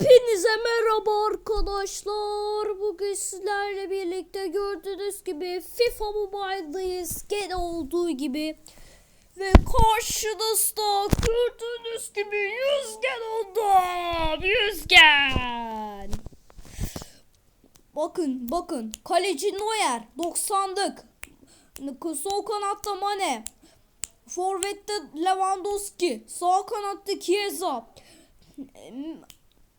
Hepinize merhaba arkadaşlar. Bugün sizlerle birlikte gördüğünüz gibi FIFA Mobile'dayız. Gene olduğu gibi. Ve karşınızda gördüğünüz gibi yüzgen oldum. Yüzgen. Bakın bakın. Kaleci Neuer 90'lık. Sol kanatta Mane. Forvet'te Lewandowski. Sağ kanatta Chiesa.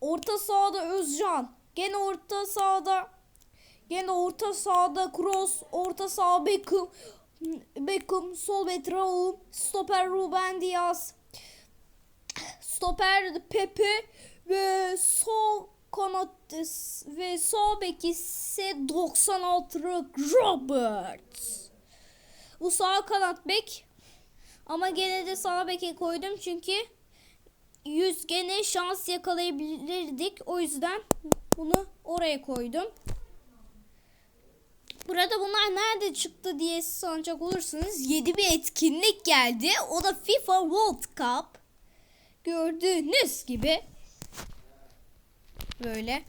Orta sahada Özcan. Gene orta sahada gene orta sahada Kroos, orta saha Beckham, Beckham, sol bek Raul, stoper Ruben Diaz, stoper Pepe ve sol kanat ve sağ bek ise 96 Robert. Bu sağ kanat bek ama gene de sağ beke koydum çünkü 100 gene şans yakalayabilirdik. O yüzden bunu oraya koydum. Burada bunlar nerede çıktı diye sanacak olursanız yedi bir etkinlik geldi. O da FIFA World Cup. Gördüğünüz gibi. Böyle.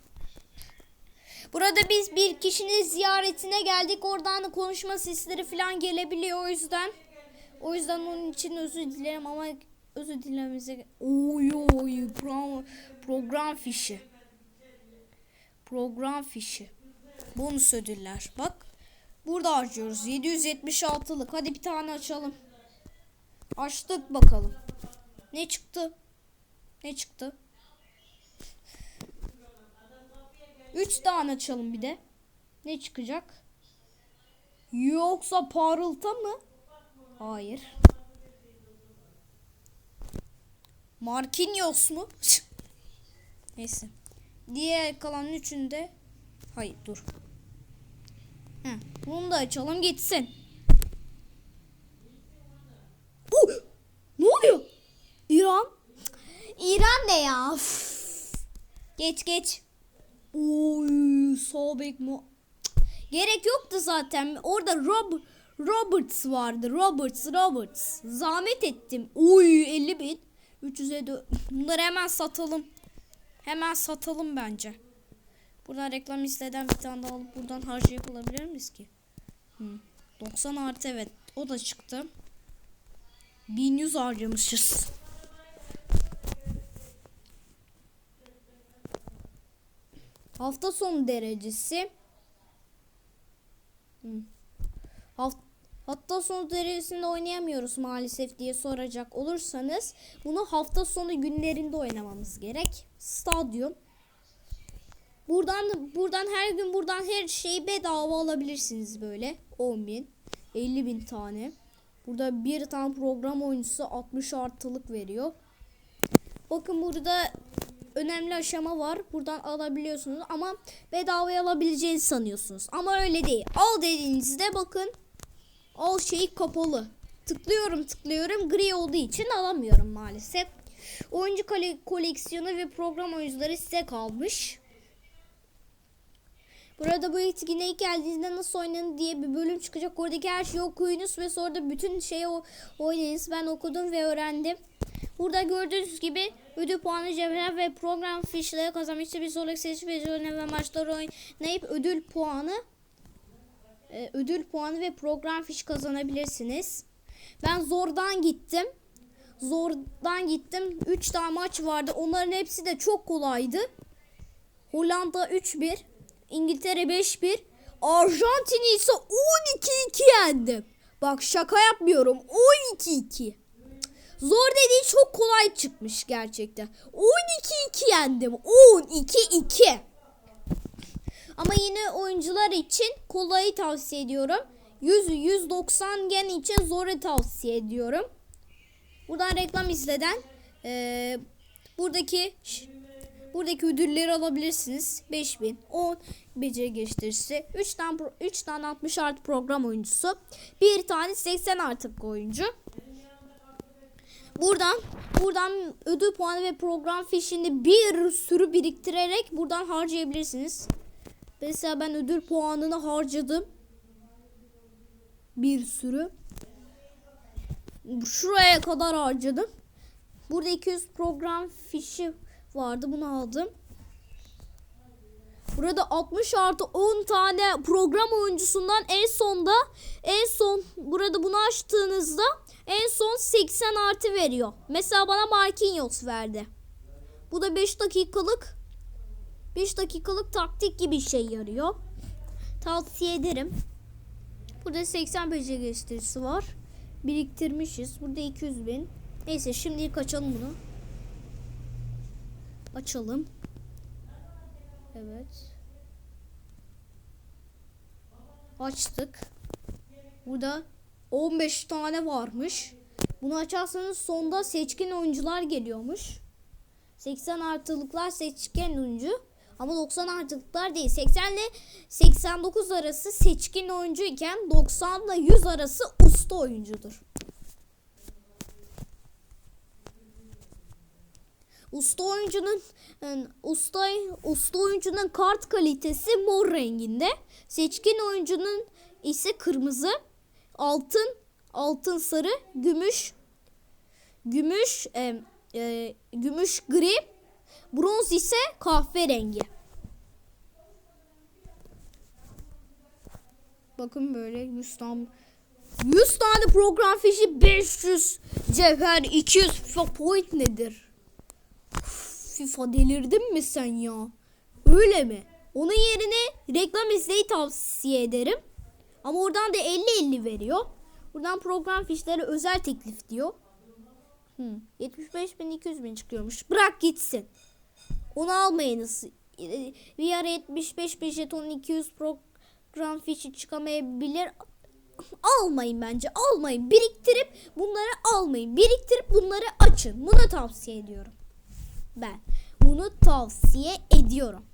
Burada biz bir kişinin ziyaretine geldik. Oradan da konuşma sesleri falan gelebiliyor o yüzden. O yüzden onun için özür dilerim ama özür dilememize oy oy program, program fişi. Program fişi. Bonus ödüller. Bak burada harcıyoruz. 776'lık hadi bir tane açalım. Açtık bakalım. Ne çıktı? Ne çıktı? 3 tane açalım bir de. Ne çıkacak? Yoksa parılta mı? Hayır Marquinhos mu? Neyse. Diğer kalan üçünde hayır dur. Heh, bunu da açalım gitsin. Oh! Ne oluyor? İran? İran ne ya? Üf. Geç geç. Oy, sol bek mu? Gerek yoktu zaten. Orada Rob Roberts vardı. Roberts, Roberts. Zahmet ettim. Oy 50 bin. 300'e dö- bunları hemen satalım. Hemen satalım bence. Buradan reklam listeden bir tane daha alıp buradan harcayıp alabilir miyiz ki? Hı. 90 artı evet. O da çıktı. 1100 harcamışız. Hafta sonu derecesi. Hı. Hafta Hafta sonu derecesinde oynayamıyoruz maalesef diye soracak olursanız bunu hafta sonu günlerinde oynamamız gerek. Stadyum. Buradan buradan her gün buradan her şeyi bedava alabilirsiniz böyle. 10 bin, 50 bin tane. Burada bir tane program oyuncusu 60 artılık veriyor. Bakın burada önemli aşama var. Buradan alabiliyorsunuz ama bedavaya alabileceğinizi sanıyorsunuz. Ama öyle değil. Al dediğinizde bakın Al şeyi kapalı. Tıklıyorum tıklıyorum gri olduğu için alamıyorum maalesef. Oyuncu kole koleksiyonu ve program oyuncuları size kalmış. Burada bu etkinliğe geldiğinizde nasıl oynanır diye bir bölüm çıkacak. Oradaki her şeyi okuyunuz ve sonra da bütün şeyi oynayınız. Ben okudum ve öğrendim. Burada gördüğünüz gibi ödül puanı cevher ve program fişleri kazanmıştı. Bir sonraki seçim ve maçları oynayıp ödül puanı e, ödül puanı ve program fiş kazanabilirsiniz. Ben zordan gittim. Zordan gittim. 3 tane maç vardı. Onların hepsi de çok kolaydı. Hollanda 3-1. İngiltere 5-1. Arjantin ise 12-2 yendim. Bak şaka yapmıyorum. 12-2. Zor dediği çok kolay çıkmış gerçekten. 12-2 yendim. 12-2. Ama yine oyuncular için kolayı tavsiye ediyorum. 100 190 gen için zoru tavsiye ediyorum. Buradan reklam izleden e, buradaki buradaki ödülleri alabilirsiniz. 5000, 10 beceri geliştiricisi, 3 tane 3 tane 60 artı program oyuncusu, bir tane 80 artık oyuncu. Buradan buradan ödül puanı ve program fişini bir sürü biriktirerek buradan harcayabilirsiniz. Mesela ben ödül puanını harcadım. Bir sürü. Şuraya kadar harcadım. Burada 200 program fişi vardı. Bunu aldım. Burada 60 artı 10 tane program oyuncusundan en sonda en son burada bunu açtığınızda en son 80 artı veriyor. Mesela bana Marquinhos verdi. Bu da 5 dakikalık 5 dakikalık taktik gibi şey yarıyor. Tavsiye ederim. Burada 80 beceri gösterisi var. Biriktirmişiz. Burada 200 bin. Neyse şimdilik açalım bunu. Açalım. Evet. Açtık. Burada 15 tane varmış. Bunu açarsanız sonda seçkin oyuncular geliyormuş. 80 artılıklar seçkin oyuncu. Ama 90 artılıklar değil. 80 ile 89 arası seçkin oyuncu iken 90 ile 100 arası usta oyuncudur. Usta oyuncunun yani usta usta oyuncunun kart kalitesi mor renginde. Seçkin oyuncunun ise kırmızı, altın, altın sarı, gümüş, gümüş, e, e, gümüş gri, bronz ise kahverengi. Bakın böyle 100 tane 100 tane program fişi 500 cevher 200 FIFA point nedir? FIFA delirdin mi sen ya? Öyle mi? Onun yerine reklam izleyi tavsiye ederim. Ama oradan da 50-50 veriyor. Buradan program fişleri özel teklif diyor. Hmm, 75 bin 200 bin çıkıyormuş. Bırak gitsin. Onu almayınız. Bir ara 75 bin jeton 200 program fişi çıkamayabilir. Almayın bence. Almayın. Biriktirip bunları almayın. Biriktirip bunları açın. Bunu tavsiye ediyorum ben. Bunu tavsiye ediyorum.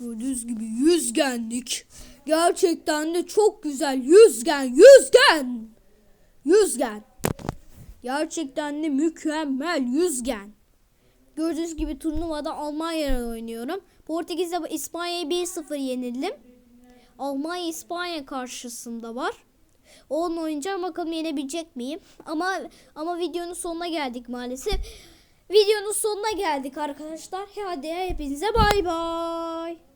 Gördüğünüz gibi yüzgenlik. Gerçekten de çok güzel. Yüzgen, yüzgen. Yüzgen. Gerçekten de mükemmel yüzgen. Gördüğünüz gibi turnuvada Almanya'ya oynuyorum. Portekiz'de İspanya'ya 1-0 yenildim. Almanya İspanya karşısında var. Onunla oynayacağım bakalım yenebilecek miyim? Ama ama videonun sonuna geldik maalesef. Videonun sonuna geldik arkadaşlar. Hadi hepinize bay bay.